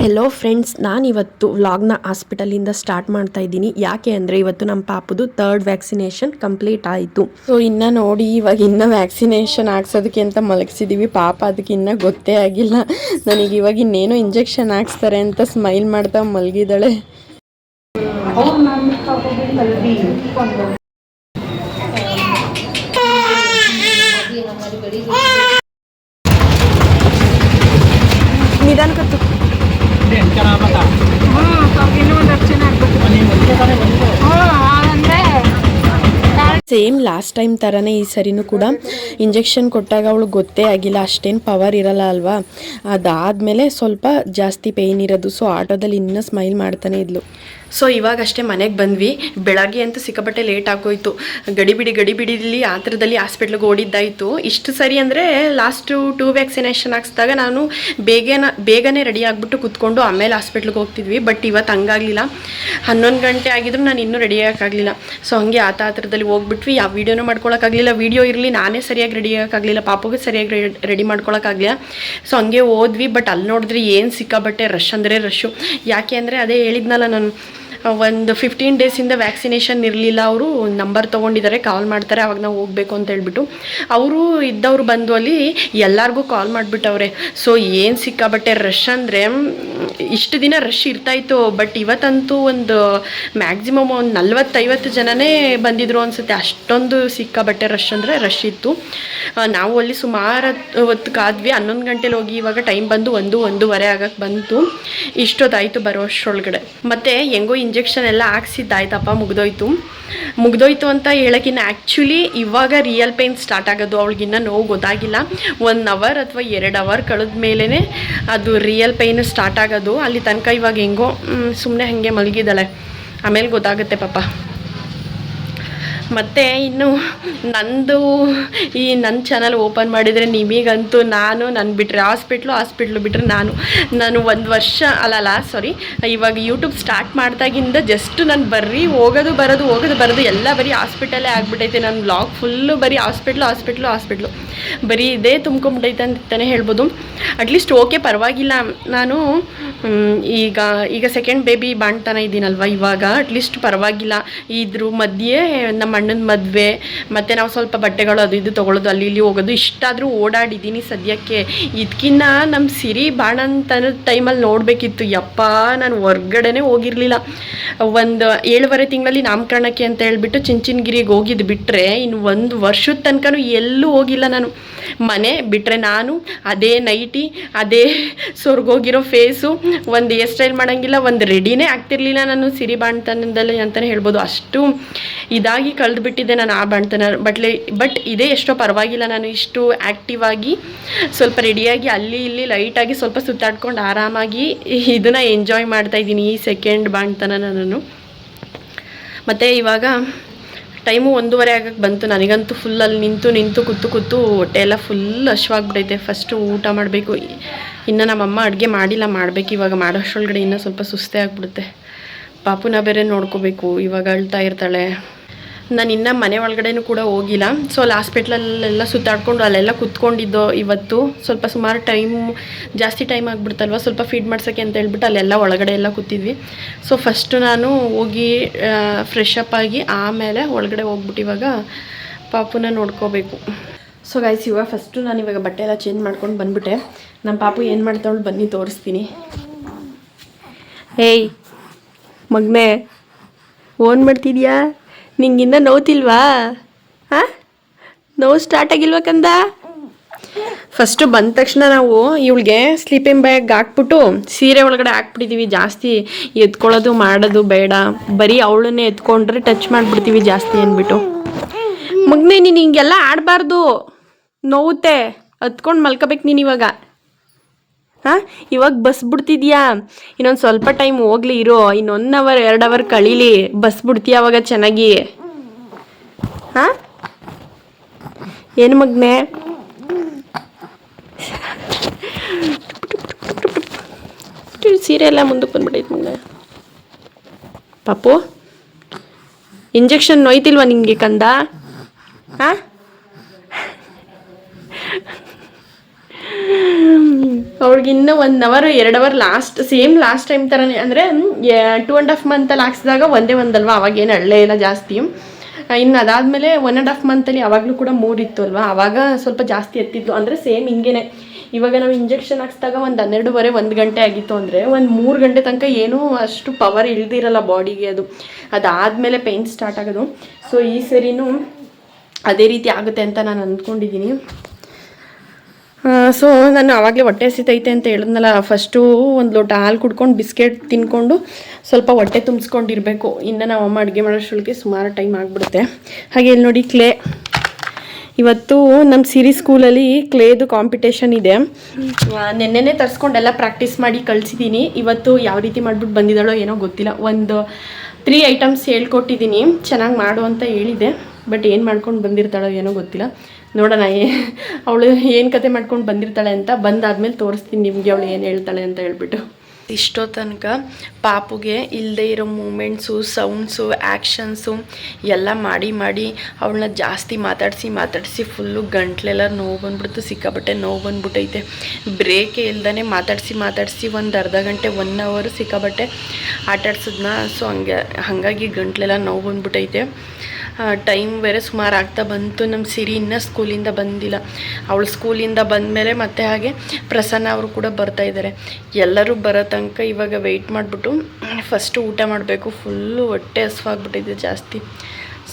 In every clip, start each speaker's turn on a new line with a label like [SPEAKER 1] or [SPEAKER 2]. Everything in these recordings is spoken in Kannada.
[SPEAKER 1] ಹೆಲೋ ಫ್ರೆಂಡ್ಸ್ ನಾನಿವತ್ತು ವ್ಲಾಗ್ನ ಹಾಸ್ಪಿಟಲಿಂದ ಸ್ಟಾರ್ಟ್ ಮಾಡ್ತಾ ಇದ್ದೀನಿ. ಯಾಕೆ ಅಂದರೆ ಇವತ್ತು ನಮ್ಮ ಪಾಪದು ತರ್ಡ್ ವ್ಯಾಕ್ಸಿನೇಷನ್ ಕಂಪ್ಲೀಟ್ ಆಯಿತು. ಸೊ ಇನ್ನು ನೋಡಿ, ಇವಾಗ ಇನ್ನೂ ವ್ಯಾಕ್ಸಿನೇಷನ್ ಹಾಕ್ಸೋದಕ್ಕೆ ಅಂತ ಮಲಗಿಸಿದ್ದೀವಿ ಪಾಪ ಅದಕ್ಕೆ ಇನ್ನೂ ಗೊತ್ತೇ ಆಗಿಲ್ಲ. ನನಗೆ ಇವಾಗ ಇನ್ನೇನು ಇಂಜೆಕ್ಷನ್ ಹಾಕ್ಸ್ತಾರೆ ಅಂತ ಸ್ಮೈಲ್ ಮಾಡ್ತಾ ಮಲಗಿದ್ದಾಳೆ. ಸೇಮ್ ಲಾಸ್ಟ್ ಟೈಮ್ ಥರನೇ ಈ ಸರಿನೂ ಕೂಡ ಇಂಜೆಕ್ಷನ್ ಕೊಟ್ಟಾಗ ಅವಳು ಗೊತ್ತೇ ಆಗಿಲ್ಲ, ಅಷ್ಟೇನು ಪವರ್ ಇರಲ್ಲ ಅಲ್ವಾ? ಅದಾದಮೇಲೆ ಸ್ವಲ್ಪ ಜಾಸ್ತಿ ಪೇಯ್ನ್ ಇರೋದು ಸೊ ಆಟೋದಲ್ಲಿ ಇನ್ನೂ ಸ್ಮೈಲ್ ಮಾಡ್ತಾನೆ ಇದ್ಲು. ಸೊ ಇವಾಗಷ್ಟೇ ಮನೆಗೆ ಬಂದ್ವಿ. ಬೆಳಗ್ಗೆ ಅಂತೂ ಸಿಕ್ಕಾಪಟ್ಟೆ ಲೇಟ್ ಆಗೋಯ್ತು. ಗಡಿಬಿಡಿ, ಗಡಿಬಿಡಿಲಿ ಆ ಥರದಲ್ಲಿ ಹಾಸ್ಪಿಟ್ಲಿಗೆ ಓಡಿದ್ದಾಯಿತು. ಇಷ್ಟು ಸರಿ ಅಂದರೆ ಲಾಸ್ಟು ಟೂ ವ್ಯಾಕ್ಸಿನೇಷನ್ ಹಾಕ್ಸಿದಾಗ ನಾನು ಬೇಗನ, ಬೇಗನೆ ರೆಡಿ ಆಗಿಬಿಟ್ಟು ಕುತ್ಕೊಂಡು ಆಮೇಲೆ ಹಾಸ್ಪಿಟ್ಲಿಗೆ ಹೋಗ್ತಿದ್ವಿ. ಬಟ್ ಇವತ್ತು ಹಂಗಾಗಲಿಲ್ಲ. ಹನ್ನೊಂದು ಗಂಟೆ ಆಗಿದ್ರು ನಾನು ಇನ್ನೂ ರೆಡಿ ಆಗೋಕ್ಕಾಗಲಿಲ್ಲ. ಸೊ ಹಂಗೆ ಆ ಥರದಲ್ಲಿ ಹೋಗ್ಬಿಟ್ವಿ ಯಾವ ವೀಡಿಯೋನೂ ಮಾಡ್ಕೊಳಕ್ಕಾಗಲಿಲ್ಲ. ವೀಡಿಯೋ ಇರಲಿ, ನಾನೇ ಸರಿಯಾಗಿ ರೆಡಿ ಆಗೋಕ್ಕಾಗಲಿಲ್ಲ. ಪಾಪಗೂ ಸರಿಯಾಗಿ ರೆಡಿ ಮಾಡ್ಕೊಳಕ್ಕಾಗಲಿಲ್ಲ. ಸೊ ಹಂಗೆ ಹೋದ್ವಿ ಬಟ್ ಅಲ್ಲಿ ನೋಡಿದ್ರೆ ಏನು ಸಿಕ್ಕಾಬಟ್ಟೆ ರಶ್ ಅಂದರೆ ರಶ್ಶು ಯಾಕೆ ಅಂದರೆ ಅದೇ ಹೇಳಿದ್ನಲ್ಲ ನಾನು ಒಂದು ಫಿಫ್ಟೀನ್ ಡೇಸಿಂದ ವ್ಯಾಕ್ಸಿನೇಷನ್ ಇರಲಿಲ್ಲ, ಅವರು ನಂಬರ್ ತೊಗೊಂಡಿದ್ದಾರೆ ಕಾಲ್ ಮಾಡ್ತಾರೆ, ಅವಾಗ ನಾವು ಹೋಗಬೇಕು ಅಂತ ಹೇಳ್ಬಿಟ್ಟು. ಅವರು ಇದ್ದವರು ಬಂದು ಅಲ್ಲಿ ಎಲ್ಲರಿಗೂ ಕಾಲ್ ಮಾಡಿಬಿಟ್ಟವ್ರೆ. ಸೊ ಏನು ಸಿಕ್ಕಾಬಟ್ಟೆ ರಶ್ ಅಂದರೆ ಇಷ್ಟು ದಿನ ರಶ್ ಇರ್ತಾಯಿತ್ತು ಬಟ್ ಇವತ್ತಂತೂ ಒಂದು ಮ್ಯಾಕ್ಸಿಮಮ್ ಒಂದು ನಲ್ವತ್ತೈವತ್ತು ಜನನೇ ಬಂದಿದ್ರು ಅನಿಸುತ್ತೆ. ಅಷ್ಟೊಂದು ಸಿಕ್ಕಾಬಟ್ಟೆ ರಶ್ ಅಂದರೆ ರಶ್ ಇತ್ತು. ನಾವು ಅಲ್ಲಿ ಸುಮಾರು ಹೊತ್ತು ಕಾದ್ವಿ, ಹನ್ನೊಂದು ಗಂಟೆಲಿ ಹೋಗಿ ಇವಾಗ ಟೈಮ್ ಬಂದು ಒಂದು, ಒಂದೂವರೆ ಆಗಕ್ಕೆ ಬಂತು. ಇಷ್ಟೊತ್ತಾಯಿತು ಬರೋ ಅಷ್ಟರೊಳಗಡೆ ಮತ್ತು ಹೆಂಗೋ ಇಂಜೆಕ್ಷನ್ ಎಲ್ಲ ಹಾಕ್ಸಿದ್ದಾಯ್ತಪ್ಪ ಮುಗ್ದೋಯ್ತು. ಮುಗ್ದೋಯ್ತು ಅಂತ ಹೇಳೋಕ್ಕಿನ್ನ ಆ್ಯಕ್ಚುಲಿ ಇವಾಗ ರಿಯಲ್ ಪೇನ್ ಸ್ಟಾರ್ಟ್ ಆಗೋದು ಅವಳಿಗಿನ್ನ ನೋವು ಗೊತ್ತಾಗಿಲ್ಲ. ಒನ್ ಅವರ್ ಅಥವಾ ಎರಡು ಅವರ್ ಕಳೆದ ಮೇಲೇ ಅದು ರಿಯಲ್ ಪೇನ್ ಸ್ಟಾರ್ಟ್ ಆಗೋದು. ಅಲ್ಲಿ ತನಕ ಇವಾಗ ಹೆಂಗೋ ಸುಮ್ಮನೆ ಹಾಗೆ ಮಲಗಿದ್ದಾಳೆ. ಆಮೇಲೆ ಗೊತ್ತಾಗುತ್ತೆ ಪಾಪ. ಮತ್ತು ಇನ್ನು ನಂದು ಈ ನನ್ನ ಚಾನಲ್ ಓಪನ್ ಮಾಡಿದರೆ ನಿಮಗಂತೂ ನಾನು ನನ್ನ ಬಿಟ್ಟರೆ ಹಾಸ್ಪಿಟ್ಲು ಹಾಸ್ಪಿಟ್ಲು ಬಿಟ್ಟರೆ ನಾನು. ನಾನು ಒಂದು ವರ್ಷ ಅಲ್ಲಲ್ಲ ಸಾರಿ ಇವಾಗ ಯೂಟ್ಯೂಬ್ ಸ್ಟಾರ್ಟ್ ಮಾಡಿದಾಗಿಂದ ಜಸ್ಟ್ ನಾನು ಬರ್ರಿ, ಹೋಗೋದು, ಬರೋದು ಹೋಗೋದು, ಬರೋದು, ಎಲ್ಲ ಬರೀ ಹಾಸ್ಪಿಟಲೇ ಆಗ್ಬಿಟ್ಟೈತೆ ನನ್ನ ಬ್ಲಾಗ್ ಫುಲ್ಲು ಬರೀ ಹಾಸ್ಪಿಟ್ಲು ಹಾಸ್ಪಿಟ್ಲು ಹಾಸ್ಪಿಟ್ಲು ಬರೀ ಇದೇ ತುಂಬ್ಕೊಂಬಿಟ್ಟೈತೆ ಅಂತಲೇ ಹೇಳ್ಬೋದು. ಅಟ್ಲೀಸ್ಟ್ ಓಕೆ ಪರವಾಗಿಲ್ಲ. ನಾನು ಈಗ ಈಗ ಸೆಕೆಂಡ್ ಬೇಬಿ ಬಾಣ್ತಾನ ಇದ್ದೀನಲ್ವ ಇವಾಗ? ಅಟ್ಲೀಸ್ಟ್ ಪರವಾಗಿಲ್ಲ. ಇದ್ರ ಮಧ್ಯೆ ನಮ್ಮ ಅಣ್ಣನ ಮದುವೆ, ಮತ್ತು ನಾವು ಸ್ವಲ್ಪ ಬಟ್ಟೆಗಳು ಅದು ಇದು ತೊಗೊಳೋದು, ಅಲ್ಲಿ ಇಲ್ಲಿ ಹೋಗೋದು, ಇಷ್ಟಾದರೂ ಓಡಾಡಿದ್ದೀನಿ ಸದ್ಯಕ್ಕೆ. ಇದಕ್ಕಿನ್ನ ನಮ್ಮ ಸಿರಿ ಬಾಣಂತನ ಟೈಮಲ್ಲಿ ನೋಡಬೇಕಿತ್ತು. ಯಪ್ಪ, ನಾನು ಹೊರ್ಗಡೆನೇ ಹೋಗಿರಲಿಲ್ಲ. ಒಂದು ಏಳುವರೆ ತಿಂಗಳಲ್ಲಿ ನಾಮಕರಣಕ್ಕೆ ಅಂತ ಹೇಳ್ಬಿಟ್ಟು ಚಿಂಚಿನಗಿರಿಗೆ ಹೋಗಿದ್ದು ಬಿಟ್ಟರೆ ಇನ್ನು ಒಂದು ವರ್ಷದ ತನಕನೂ ಎಲ್ಲೂ ಹೋಗಿಲ್ಲ ನಾನು. ಮನೆ ಬಿಟ್ಟರೆ ನಾನು, ಅದೇ ನೈಟಿ, ಅದೇ ಸೊರ್ಗೋಗಿರೋ ಫೇಸು ಒಂದು ಹೇರ್ ಸ್ಟೈಲ್ ಮಾಡೋಂಗಿಲ್ಲ, ಒಂದು ರೆಡಿನೇ ಆಗ್ತಿರ್ಲಿಲ್ಲ ನಾನು ಸಿರಿ ಬಾಣ್ತನದಲ್ಲಿ ಅಂತಲೇ ಹೇಳ್ಬೋದು. ಅಷ್ಟು ಇದಾಗಿ ಕಳೆದುಬಿಟ್ಟಿದ್ದೆ ನಾನು ಆ ಬಾಣ್ತನ. ಬಟ್ಲೆ ಬಟ್ ಇದೇ ಎಷ್ಟೋ ಪರವಾಗಿಲ್ಲ ನಾನು ಇಷ್ಟು ಆ್ಯಕ್ಟಿವ್ ಆಗಿ, ಸ್ವಲ್ಪ ರೆಡಿಯಾಗಿ ಅಲ್ಲಿ ಇಲ್ಲಿ ಲೈಟಾಗಿ ಸ್ವಲ್ಪ ಸುತ್ತಾಡ್ಕೊಂಡು ಆರಾಮಾಗಿ ಇದನ್ನು ಎಂಜಾಯ್ ಮಾಡ್ತಾ ಇದ್ದೀನಿ ಈ ಸೆಕೆಂಡ್ ಬಾಣ್ತನ ನಾನು. ಮತ್ತು ಇವಾಗ ಟೈಮು ಒಂದೂವರೆ ಆಗಕ್ಕೆ ಬಂತು. ನನಗಂತೂ ಫುಲ್ ಅಲ್ಲಿ ನಿಂತು ನಿಂತು ಕೂತು ಕೂತು ಹೊಟ್ಟೆ ಎಲ್ಲ ಫುಲ್ ಹಶ್ವಾಗ್ಬಿಟ್ಟೈತೆ ಫಸ್ಟು ಊಟ ಮಾಡಬೇಕು. ಇನ್ನು ನಮ್ಮಮ್ಮ ಅಡುಗೆ ಮಾಡಿಲ್ಲ, ಮಾಡಬೇಕು. ಇವಾಗ ಮಾಡೋಷ್ಟೊಳಗಡೆ ಇನ್ನೂ ಸ್ವಲ್ಪ ಸುಸ್ತೇ ಆಗಿಬಿಡುತ್ತೆ. ಪಾಪುನ ಬೇರೆ ನೋಡ್ಕೋಬೇಕು. ಇವಾಗ ಅಳ್ತಾ ಇರ್ತಾಳೆ. ನಾನು ಇನ್ನೂ ಮನೆ ಒಳಗಡೆನೂ ಕೂಡ ಹೋಗಿಲ್ಲ. ಸೊ ಅಲ್ಲಿ ಹಾಸ್ಪಿಟ್ಲಲ್ಲೆಲ್ಲ ಸುತ್ತಾಡ್ಕೊಂಡು ಅಲ್ಲೆಲ್ಲ ಕುತ್ಕೊಂಡಿದ್ದೋ ಇವತ್ತು. ಸ್ವಲ್ಪ ಸುಮಾರು ಟೈಮ್ ಜಾಸ್ತಿ ಟೈಮ್ ಆಗಿಬಿಡ್ತಲ್ವ? ಸ್ವಲ್ಪ ಫೀಡ್ ಮಾಡ್ಸೋಕ್ಕೆ ಅಂತ ಹೇಳ್ಬಿಟ್ಟು ಅಲ್ಲೆಲ್ಲ ಒಳಗಡೆ ಎಲ್ಲ ಕೂತಿದ್ವಿ. ಸೊ ಫಸ್ಟು ನಾನು ಹೋಗಿ ಫ್ರೆಶ್ ಆಗಿ ಆಮೇಲೆ ಒಳಗಡೆ ಹೋಗ್ಬಿಟ್ಟು ಇವಾಗ ಪಾಪುನ ನೋಡ್ಕೋಬೇಕು. ಸೊ ಗಾಯ್ಸ್ ಇವಾಗ ಫಸ್ಟು ನಾನು ಇವಾಗ ಬಟ್ಟೆ ಎಲ್ಲ ಚೇಂಜ್ ಮಾಡ್ಕೊಂಡು ಬಂದ್ಬಿಟ್ಟೆ. ನಮ್ಮ ಪಾಪು ಏನು ಮಾಡ್ತಾವಳು ಬನ್ನಿ, ತೋರಿಸ್ತೀನಿ. ಏಯ್, ಮಗನೇ ಓನ್ ಮಾಡ್ತಿದ್ಯಾ? ನಿಂಗಿನ್ನ ನೋವ್ತಿಲ್ವಾ ಹಾಂ? ನೋವು ಸ್ಟಾರ್ಟ್ ಆಗಿಲ್ವಾ ಕಂದ? ಫಸ್ಟು ಬಂದ ತಕ್ಷಣ ನಾವು ಇವಳಿಗೆ ಸ್ಲೀಪಿಂಗ್ ಬ್ಯಾಗ್ ಹಾಕ್ಬಿಟ್ಟು ಸೀರೆ ಒಳಗಡೆ ಹಾಕ್ಬಿಟ್ಟಿದ್ದೀವಿ ಜಾಸ್ತಿ ಎತ್ಕೊಳ್ಳೋದು ಮಾಡೋದು ಬೇಡ. ಬರೀ ಅವಳನ್ನೇ ಎತ್ಕೊಂಡ್ರೆ ಟಚ್ ಮಾಡಿಬಿಡ್ತೀವಿ ಜಾಸ್ತಿ ಅಂದ್ಬಿಟ್ಟು. ಮಗನೇ ನೀನು ಹಿಂಗೆಲ್ಲ ಆಡಬಾರ್ದು. ನೋವುತ್ತೆ. ಹತ್ಕೊಂಡು ಮಲ್ಕೋಬೇಕು ನೀನು ಇವಾಗ. ಹಾಂ, ಇವಾಗ ಬಸ್ ಬಿಡ್ತಿದ್ಯಾ? ಇನ್ನೊಂದು ಸ್ವಲ್ಪ ಟೈಮ್ ಹೋಗ್ಲಿ ಇರೋ ಇನ್ನು ಒನ್ ಅವರ್, ಎರಡು ಅವರ್ ಕಳೀಲಿ, ಬಸ್ ಬಿಡ್ತೀಯ ಅವಾಗ ಚೆನ್ನಾಗಿ? ಹಾಂ? ಏನು ಮಗ್ನೆ? ಸೀರೆ ಎಲ್ಲ ಮುಂದಕ್ಕೆ ಬಂದ್ಬಿಟ್ಟೈತೆ ಮಗ್ನೆ. ಪಾಪು, ಇಂಜೆಕ್ಷನ್ ನೋಯ್ತಿಲ್ವಾ ನಿಮಗೆ ಕಂದ? ಹಾಂ? ಅವಳಿಗೆ ಇನ್ನೂ ಒನ್ ಅವರ್ ಎರಡು hour last same last time ಥರನೇ ಅಂದರೆ ಟೂ ಆ್ಯಂಡ್ ಹಾಫ್ ಮಂತಲ್ಲಿ ಹಾಕ್ಸಿದಾಗ ಒಂದೇ ಒಂದಲ್ವಾ? ಅವಾಗೇನು ಹಳ್ಳೆ ಇಲ್ಲ ಜಾಸ್ತಿ. ಇನ್ನು ಅದಾದಮೇಲೆ ಒನ್ ಆ್ಯಂಡ್ ಹಾಫ್ ಮಂತಲ್ಲಿ ಅವಾಗಲೂ ಕೂಡ ಮೂರಿತ್ತು ಅಲ್ವಾ ಅವಾಗ ಸ್ವಲ್ಪ ಜಾಸ್ತಿ ಎತ್ತಿತ್ತು ಅಂದರೆ ಸೇಮ್ ಹಿಂಗೇನೆ. ಇವಾಗ ನಾವು ಇಂಜೆಕ್ಷನ್ ಹಾಕ್ಸಿದಾಗ ಒಂದು ಹನ್ನೆರಡುವರೆ, ಒಂದು ಗಂಟೆ ಆಗಿತ್ತು ಅಂದರೆ, ಒಂದು ಮೂರು ಗಂಟೆ ತನಕ ಏನೂ ಅಷ್ಟು ಪವರ್ ಇಳ್ದಿರಲ್ಲ ಬಾಡಿಗೆ ಅದು. ಅದಾದಮೇಲೆ ಪೇಯ್ನ್ ಸ್ಟಾರ್ಟ್ ಆಗೋದು. ಸೊ ಈ ಸರಿನೂ ಅದೇ ರೀತಿ ಆಗುತ್ತೆ ಅಂತ ನಾನು ಅಂದ್ಕೊಂಡಿದ್ದೀನಿ ಸೊ ನಾನು ಆವಾಗಲೇ ಹೊಟ್ಟೆ ಹಸಿತೈತೆ ಅಂತ ಹೇಳಿದ್ನಲ್ಲ ಫಸ್ಟು ಒಂದು ಲೋಟ ಹಾಲು ಕುಡ್ಕೊಂಡು ಬಿಸ್ಕೆಟ್ ತಿನ್ಕೊಂಡು ಸ್ವಲ್ಪ ಹೊಟ್ಟೆ ತುಂಬಿಸ್ಕೊಂಡಿರಬೇಕು. ಇನ್ನು ನಾವು ಅಮ್ಮ ಅಡುಗೆ ಮಾಡೋಷ್ಟೊಳಗೆ ಸುಮಾರು ಟೈಮ್ ಆಗಿಬಿಡುತ್ತೆ. ಹಾಗೆ ಇಲ್ಲಿ ನೋಡಿ ಕ್ಲೇ. ಇವತ್ತು ನಮ್ಮ ಸಿರಿ ಸ್ಕೂಲಲ್ಲಿ ಕ್ಲೇದು ಕಾಂಪಿಟೇಷನ್ ಇದೆ. ನೆನ್ನೆನೇ ತರಿಸ್ಕೊಂಡೆಲ್ಲ ಪ್ರಾಕ್ಟೀಸ್ ಮಾಡಿ ಕಳಿಸಿದ್ದೀನಿ ಇವತ್ತು ಯಾವ ರೀತಿ ಮಾಡಿಬಿಟ್ಟು ಬಂದಿದ್ದಾಳೋ ಏನೋ ಗೊತ್ತಿಲ್ಲ. ಒಂದು ತ್ರೀ ಐಟಮ್ಸ್ ಹೇಳ್ಕೊಟ್ಟಿದ್ದೀನಿ ಚೆನ್ನಾಗಿ ಮಾಡು ಅಂತ ಹೇಳಿದೆ ಬಟ್ ಏನು ಮಾಡ್ಕೊಂಡು ಬಂದಿರ್ತಾಳೋ ಏನೋ ಗೊತ್ತಿಲ್ಲ. ನೋಡೋಣ, ಏ, ಅವಳು ಏನು ಕತೆ ಮಾಡ್ಕೊಂಡು ಬಂದಿರ್ತಾಳೆ ಅಂತ ಬಂದಾದ್ಮೇಲೆ ತೋರಿಸ್ತೀನಿ ನಿಮಗೆ ಅವಳು ಏನು ಹೇಳ್ತಾಳೆ ಅಂತ ಹೇಳ್ಬಿಟ್ಟು. ಇಷ್ಟೋ ತನಕ ಪಾಪುಗೆ ಇಲ್ಲದೆ ಇರೋ ಮೂಮೆಂಟ್ಸು, ಸೌಂಡ್ಸು ಆ್ಯಕ್ಷನ್ಸು ಎಲ್ಲ ಮಾಡಿ ಮಾಡಿ ಅವಳನ್ನ ಜಾಸ್ತಿ ಮಾತಾಡಿಸಿ ಮಾತಾಡಿಸಿ ಫುಲ್ಲು ಗಂಟ್ಲೆಲ್ಲ ನೋವು ಬಂದ್ಬಿಡ್ತು, ಸಿಕ್ಕಾಪಟ್ಟೆ ನೋವು ಬಂದ್ಬಿಟ್ಟೈತೆ. ಬ್ರೇಕೇ ಇಲ್ದೇ ಮಾತಾಡಿಸಿ ಮಾತಾಡಿಸಿ ಒಂದು ಅರ್ಧ ಗಂಟೆ ಒನ್ ಅವರು ಸಿಕ್ಕಾಪಟ್ಟೆ ಆಟಾಡ್ಸಿದ್ನ. ಸೊ ಹಂಗೆ, ಹಾಗಾಗಿ ಗಂಟ್ಲೆಲ್ಲ ನೋವು ಬಂದ್ಬಿಟ್ಟೈತೆ. ಟೈಮ್ ಬೇರೆ ಸುಮಾರು ಆಗ್ತಾ ಬಂತು. ನಮ್ಮ ಸಿರಿ ಇನ್ನೂ ಸ್ಕೂಲಿಂದ ಬಂದಿಲ್ಲ. ಅವಳು ಸ್ಕೂಲಿಂದ ಬಂದಮೇಲೆ ಮತ್ತೆ ಹಾಗೆ ಪ್ರಸನ್ನ ಅವರು ಕೂಡ ಬರ್ತಾ ಇದ್ದಾರೆ ಎಲ್ಲರೂ ಬರೋ ತನಕ ಇವಾಗ ವೆಯ್ಟ್ ಮಾಡಿಬಿಟ್ಟು ಫಸ್ಟು ಊಟ ಮಾಡಬೇಕು. ಫುಲ್ಲು ಹೊಟ್ಟೆ ಹಸುವಾಗ್ಬಿಟ್ಟಿದೆ ಜಾಸ್ತಿ.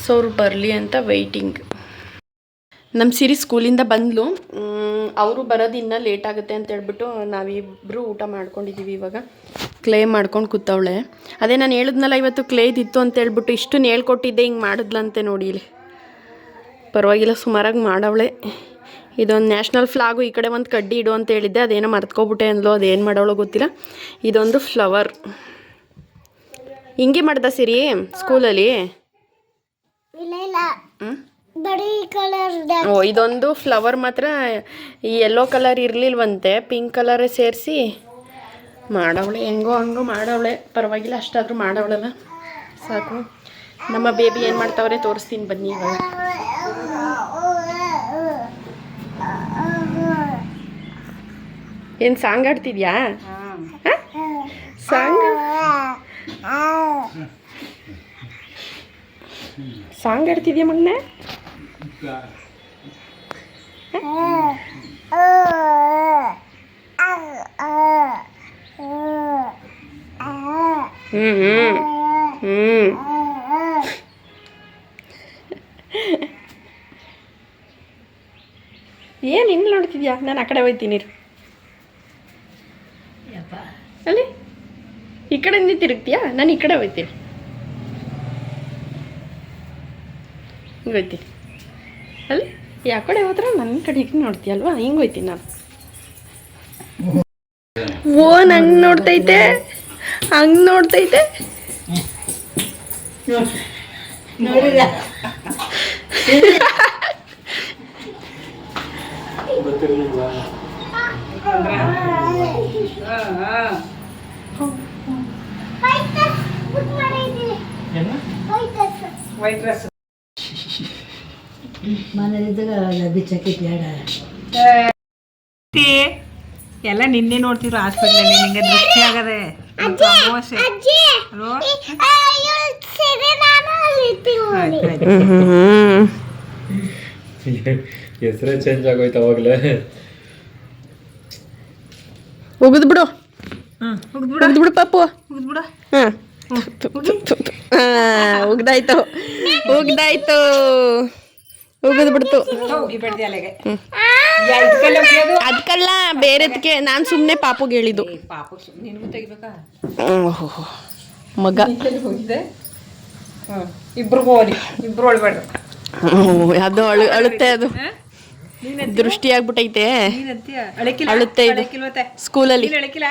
[SPEAKER 1] ಸೊ ಅವ್ರು ಬರಲಿ ಅಂತ ವೆಯ್ಟಿಂಗ್ ನಮ್ಮ ಸಿರಿ ಸ್ಕೂಲಿಂದ ಬಂದ್ಲು. ಅವರು ಬರೋದು ಇನ್ನೂ ಲೇಟ್ ಆಗುತ್ತೆ ಅಂತ ಹೇಳ್ಬಿಟ್ಟು ನಾವಿಬ್ಬರು ಊಟ ಮಾಡ್ಕೊಂಡಿದ್ದೀವಿ ಇವಾಗ. ಕ್ಲೇ ಮಾಡ್ಕೊಂಡು ಕೂತವಳೆ. ಅದೇ ನಾನು ಹೇಳಿದ್ನಲ್ಲ ಇವತ್ತು ಕ್ಲೇದಿತ್ತು ಅಂತ ಹೇಳ್ಬಿಟ್ಟು ಇಷ್ಟು ಹೇಳ್ಕೊಟ್ಟಿದ್ದೆ ಹಿಂಗೆ ಮಾಡಿದ್ಲಂತೆ ನೋಡಿ ಇಲ್ಲಿ. ಪರವಾಗಿಲ್ಲ ಸುಮಾರಾಗಿ ಮಾಡವಳೆ. ಇದೊಂದು ನ್ಯಾಷನಲ್ ಫ್ಲಾಗು ಈ ಕಡೆ ಒಂದು ಕಡ್ಡಿ ಇಡು ಅಂತ ಹೇಳಿದ್ದೆ. ಅದೇನೋ ಮರ್ತ್ಕೊಬಿಟ್ಟೆ ಅಂದ್ಲೋ ಅದೇನು ಮಾಡೋಳೋ ಗೊತ್ತಿಲ್ಲ. ಇದೊಂದು ಫ್ಲವರ್. ಹಿಂಗೆ ಮಾಡ್ದ ಸಿರಿ ಸ್ಕೂಲಲ್ಲಿ? ಓ ಇದೊಂದು ಫ್ಲವರ್ ಮಾತ್ರ ಈ ಯೆಲ್ಲೋ ಕಲರ್ ಇರಲಿಲ್ವಂತೆ ಪಿಂಕ್ ಕಲರೇ ಸೇರಿಸಿ? ಮಾಡವಳೆ, ಹೆಂಗೋ ಹಂಗೋ ಮಾಡವಳೆ. ಪರವಾಗಿಲ್ಲ, ಅಷ್ಟಾದರೂ ಮಾಡವಳಲ್ಲ. ಸಾಕು. ನಮ್ಮ ಬೇಬಿ ಏನು ಮಾಡ್ತಾವ್ರೆ? ತೋರಿಸ್ತೀನಿ ಬನ್ನಿ ಇವಾಗ. ಏನು ಸಾಂಗ್ ಆಡ್ತಿದ್ಯಾ ಸಾಂಗ್? ಸಾಂಗ್ ಆಡ್ತಿದ್ಯಾ ಮಗನೇ? ಹ್ಞೂ ಹ್ಞೂ ಹ್ಞೂ ಏನು ಹಿಂಗೆ ನೋಡ್ತಿದ್ಯಾ? ನಾನು ಆ ಕಡೆ ಹೋಯ್ತೀನಿ. ಅಲ್ಲಿ? ಈ ಕಡೆಯಿಂದ ತಿರುಗ್ತೀಯಾ? ನಾನು ಈ ಕಡೆ ಹೋಯ್ತೀನಿ. ಹಿಂಗೆ ಹೋಯ್ತೀನಿ. ಅಲ್ಲಿ? ಯಾವ ಕಡೆ ಹೋದ್ರೆ ನನ್ನ ಕಡೆ ಹಿಂಗೆ ನೋಡ್ತೀಯಲ್ವಾ? ಹಿಂಗೆ ಹೋಯ್ತೀನಿ ನಾನು. ಓ ನಂಗೆ ನೋಡ್ತೈತೆ. ಹಂಗೆ ನೋಡ್ತೈತೆ.
[SPEAKER 2] ಎಲ್ಲ ನಿನ್ನೆ ನೋಡ್ತಿದ್ರು ಹಾಸ್ಪಿಟ್ಲಲ್ಲಿ ನಿಂಗೆ ದೃಷ್ಟಿ ಆಗದೆ. ಆಯ್ತ್.
[SPEAKER 3] ಹೆಸರೇ ಚೇಂಜ್ ಆಗೋಯ್ತು ಅವಾಗಲೇ.
[SPEAKER 1] ಉಗಿದ್ ಬಿಡು. ಉಗಿದ್ ಬಿಡು. ಪಾಪು.
[SPEAKER 2] ಉಗ್ದ್ಬಿಡು
[SPEAKER 1] ಹಾಂ. ಉಗ್ದಾಯ್ತು ಉಗ್ದಾಯ್ತು ಉಗಿದ್ ಬಿಡ್ತು ಅದಕ್ಕಲ್ಲ ಬೇರೆದಕ್ಕೆ ನಾನು ಸುಮ್ಮನೆ ಪಾಪುಗೆ ಹೇಳಿದ್ದು. ಮಗ.
[SPEAKER 2] ಹೋಗಿದೆ ಇಬ್ರಿಗೂ ಇಬ್ರು
[SPEAKER 1] ಅದು ಅಳು ಅಳುತ್ತೆ ಅದು.
[SPEAKER 2] ನೀನ್
[SPEAKER 1] ದೃಷ್ಟಿ ಆಗ್ಬಿಟ್ಟೈತೆ ಅಳುತ್ತೆ ಇದು. ಸ್ಕೂಲಲ್ಲಿ.
[SPEAKER 2] ನೀನು ಅಳಕಿಲ್ಲ?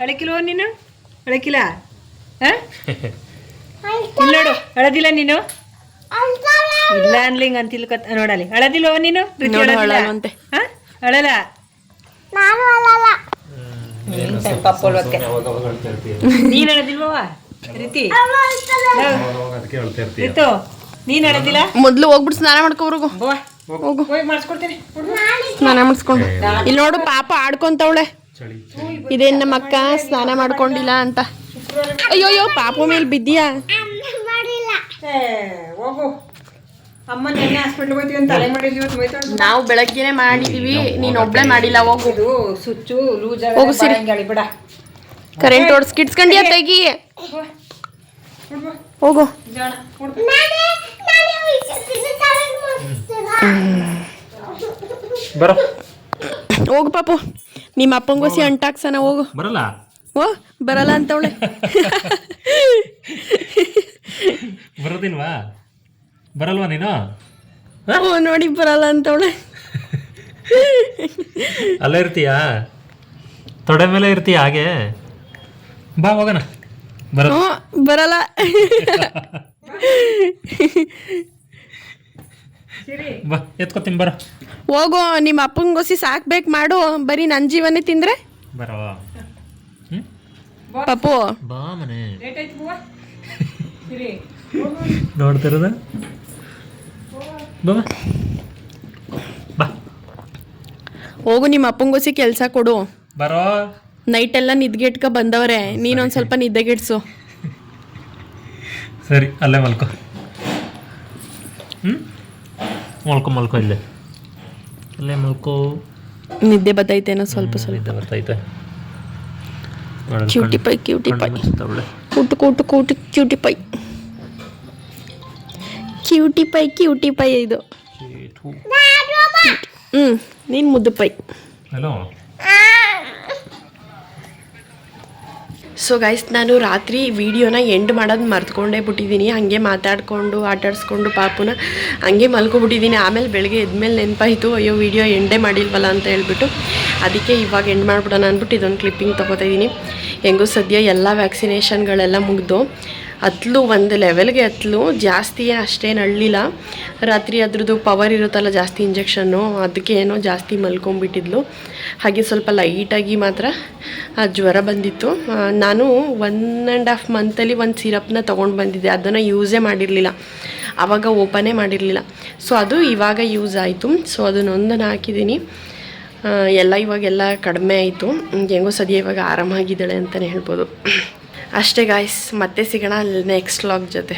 [SPEAKER 2] ಅಳಕಿಲ್ವ ನೀನು? ಅಳಕಿಲ್ಲ? ನೋಡು ಅಳದಿಲ್ಲ ನೀನು? ಇಲ್ಲ ಅನ್ಲಿಂಗ್ ಅಂತಿಲ್ ಕತ್ ನೋಡಲಿ. ಅಳದಿಲ್ವ ನೀನು? ಪ್ರೀತಿ ಅಳದಿಲ್ಲ? ಹ? ಅಳಲ್ಲ?
[SPEAKER 4] ನಾನು ಅಲ್ಲಲ್ಲ
[SPEAKER 3] ಅವಾಗ ಅವಾಗ
[SPEAKER 2] ನೀನ್ ಅಳದಿಲ್ವವ ರೀತಿ
[SPEAKER 3] ಅದಕ್ಕೆ ಇರ್ತೀಯ?
[SPEAKER 2] ನೀನ್ ಅಳದಿಲ್ಲ?
[SPEAKER 1] ಮೊದ್ಲು ಹೋಗ್ಬಿಟ್ಟು ಸ್ನಾನ ಮಾಡ್ಕೋಬ್ರಿಗು ಹೋಗು.
[SPEAKER 2] ಹೋಗಿ. ಮಾಡಿಸ್ಕೊಡ್ತೀನಿ.
[SPEAKER 1] ಸ್ನಾನ ಮಾಡಿಸ್ಕೊಂಡು. ಇಲ್ಲಿ. ನೋಡು ಪಾಪ ಆಡ್ಕೊಂತವಳೆ.
[SPEAKER 3] ಚಳಿ
[SPEAKER 1] ಇದೇನ್ ನಮ್ಮ ಅಕ್ಕ? ಸ್ನಾನ ಮಾಡ್ಕೊಂಡಿಲ್ಲ ಅಂತ. ಅಯ್ಯೋ ಪಾಪ ಪಾಪು ಮೇಲೆ ಬಿದ್ದೀಯಾ?
[SPEAKER 2] ಏ ಹೋಗು ಅಮ್ಮ ನೆನ್ನೆ ಹಾಸ್ಪಿಟ್ಲ್ ಹೋಗ್ತೀವಿ ಅಂತ ತಲೆ ಮಾಡಿದ್ವಿ ಇವತ್ತು
[SPEAKER 1] ನಾವು ಬೆಳಗ್ಗೆನೆ ಮಾಡಿದೀವಿ. ನೀನ್ ಒಬ್ಳೆ ಮಾಡಿಲ್ಲ ಹೋಗು.
[SPEAKER 2] ಇದು ಸುಚ್ಚು ಲೂಸ್
[SPEAKER 1] ಹೋಗು ಸಿರಿ.
[SPEAKER 2] ಗಾಳಿ ಬಿಡ.
[SPEAKER 1] ಕರೆಂಟ್ ಓಡಿಸ್ ಕಿಡ್ಸ್ಕೊಂಡಿ ತೆಗಿ? ಹೋಗು.
[SPEAKER 2] ಜಾಣ
[SPEAKER 4] ಮುಟ್ತೀರಾ?
[SPEAKER 3] ಬರೋ.
[SPEAKER 1] ಹೋಗು ಪಾಪು. ನಿಮ್ಮ ಅಪ್ಪಂಗೋಸಿ ಅಂಟಾಕ್ಸನ ಹೋಗು.
[SPEAKER 3] ಬರಲ್ಲ?
[SPEAKER 1] ಓ ಬರಲ್ಲ ಅಂತವಳೆ.
[SPEAKER 3] ಬರೋದಿಲ್ವಾ? ಬರಲ್ವಾ ನೀನು?
[SPEAKER 1] ಓ ನೋಡಿ ಬರಲ್ಲ ಅಂತವಳೆ.
[SPEAKER 3] ಅಲ್ಲ ಇರ್ತೀಯಾ? ತೊಡೆ ಮೇಲೆ ಇರ್ತೀಯ ಹಾಗೆ? ಬಾ ಹೋಗೋಣ. ಬರ
[SPEAKER 1] ಬರಲ್ಲ.
[SPEAKER 3] ಬಾ ಎತ್ಕೊತೀನಿ ಬರ.
[SPEAKER 1] ಹೋಗೋ ನಿಮ್ಮ ಅಪ್ಪಂಗೋಸಿ ಸಾಕ್ಬೇಕು ಮಾಡು. ಬರೀ ನನ್ನ ಜೀವನೇ ತಿಂದ್ರೆ.
[SPEAKER 3] ಬರೋ ಹ್ಮ್?
[SPEAKER 1] ಪಪ್ಪು.
[SPEAKER 3] ಬಾ ಮನೆ
[SPEAKER 2] ಲೇಟ್ ಆಯ್ತು ಬುವ್ವ ಸಿರಿ
[SPEAKER 3] ನೋಡ್ತಿರೋದ? ಬಾ ಬಾ.
[SPEAKER 1] ಹೋಗು ನಿಮ್ಮ ಅಪ್ಪಂಗೋಸಿ ಕೆಲಸ ಕೊಡು.
[SPEAKER 3] ಬರೋ?
[SPEAKER 1] ನೈಟ್ ಎಲ್ಲ ನಿದ್ಗೆಟ್ಕ ಬಂದವ್ರೆ. ನೀನೊಂದು ಸ್ವಲ್ಪ ನಿದ್ದೆಗೆಡ್ಸು.
[SPEAKER 3] ಸರಿ ಅಲ್ಲೇ ಮಲ್ಕೋ. ಹ್ಞೂ ಮಲ್ಕೊ ಮಲ್ಕೋ ಇಲ್ಲೇ. ಅಲ್ಲೇ ಮಲ್ಕೋ.
[SPEAKER 1] ನಿದ್ದೆ ಬತ್ತೈತೇನೋ ಸ್ವಲ್ಪ ಸ್ವಲ್ಪ.
[SPEAKER 3] ನಿದ್ದೆ ಬರ್ತೈತೆ ನೋಡು,
[SPEAKER 1] ಕ್ಯೂಟಿ ಪೈ ಕ್ಯೂಟಿ ಪೈ
[SPEAKER 3] ಮುಚ್ಚಿದವ್ಳೆ.
[SPEAKER 1] ಕೂಟು ಕೂಟು ಕೂಟು cutie pie cutie pie cutie pie so guys ನಾನು ರಾತ್ರಿ ವೀಡಿಯೋನ ಎಂಡ್ ಮಾಡೋದು ಮರ್ತ್ಕೊಂಡೇ ಬಿಟ್ಟಿದ್ದೀನಿ. ಹಾಗೆ ಮಾತಾಡಿಕೊಂಡು, ಆಟಾಡಿಸ್ಕೊಂಡು, ಪಾಪುನ ಹಂಗೆ ಮಲ್ಕೊಬಿಟ್ಟಿದ್ದೀನಿ. ಆಮೇಲೆ ಬೆಳಗ್ಗೆ ಎದ್ಮೇಲೆ ನೆನಪಾಯಿತು, ಅಯ್ಯೋ ವಿಡಿಯೋ ಎಂಡೇ ಮಾಡಿಲ್ವಲ್ಲ ಅಂತ ಹೇಳ್ಬಿಟ್ಟು. ಅದಕ್ಕೆ ಇವಾಗ ಎಂಡ್ ಮಾಡಿಬಿಡೋಣ ಅಂದ್ಬಿಟ್ಟು ಇದೊಂದು ಕ್ಲಿಪ್ಪಿಂಗ್ ತೊಗೋತಾ ಇದ್ದೀನಿ ಹೆಂಗೂ ಸದ್ಯ ಎಲ್ಲ ವ್ಯಾಕ್ಸಿನೇಷನ್ಗಳೆಲ್ಲ ಮುಗಿದು. ಹತ್ಲು ಒಂದು ಲೆವೆಲ್ಗೆ ಹತ್ಲು, ಜಾಸ್ತಿ ಅಷ್ಟೇನು ಅಳ್ಳಿಲ್ಲ. ರಾತ್ರಿ ಅದ್ರದ್ದು ಪವರ್ ಇರುತ್ತಲ್ಲ ಜಾಸ್ತಿ ಇಂಜೆಕ್ಷನ್ನು ಅದಕ್ಕೆ ಏನೋ ಜಾಸ್ತಿ ಮಲ್ಕೊಂಬಿಟ್ಟಿದ್ಲು ಹಾಗೆ ಸ್ವಲ್ಪ ಲೈಟಾಗಿ ಮಾತ್ರ ಆ ಜ್ವರ ಬಂದಿತ್ತು. ನಾನು ಒನ್ ಆ್ಯಂಡ್ ಹಾಫ್ ಮಂತಲ್ಲಿ ಒಂದು ಸಿರಪ್ನ ತೊಗೊಂಡು ಬಂದಿದ್ದೆ. ಅದನ್ನು ಯೂಸೇ ಮಾಡಿರಲಿಲ್ಲ. ಆವಾಗ ಓಪನೇ ಮಾಡಿರಲಿಲ್ಲ. ಸೊ ಅದು ಇವಾಗ ಯೂಸ್ ಆಯಿತು. ಸೊ ಅದನ್ನೊಂದನ್ನು ಹಾಕಿದ್ದೀನಿ. ಎಲ್ಲ ಇವಾಗೆಲ್ಲ ಕಡಿಮೆ ಆಯಿತು. ಹೆಂಗೋ ಸದ್ಯ ಇವಾಗ ಆರಾಮಾಗಿದ್ದಾಳೆ ಅಂತಲೇ ಹೇಳ್ಬೋದು. ಅಷ್ಟೇ ಗಾಯ್ಸ್ ಮತ್ತೆ ಸಿಗೋಣ ನೆಕ್ಸ್ಟ್ ಲಾಗ್ ಜೊತೆ.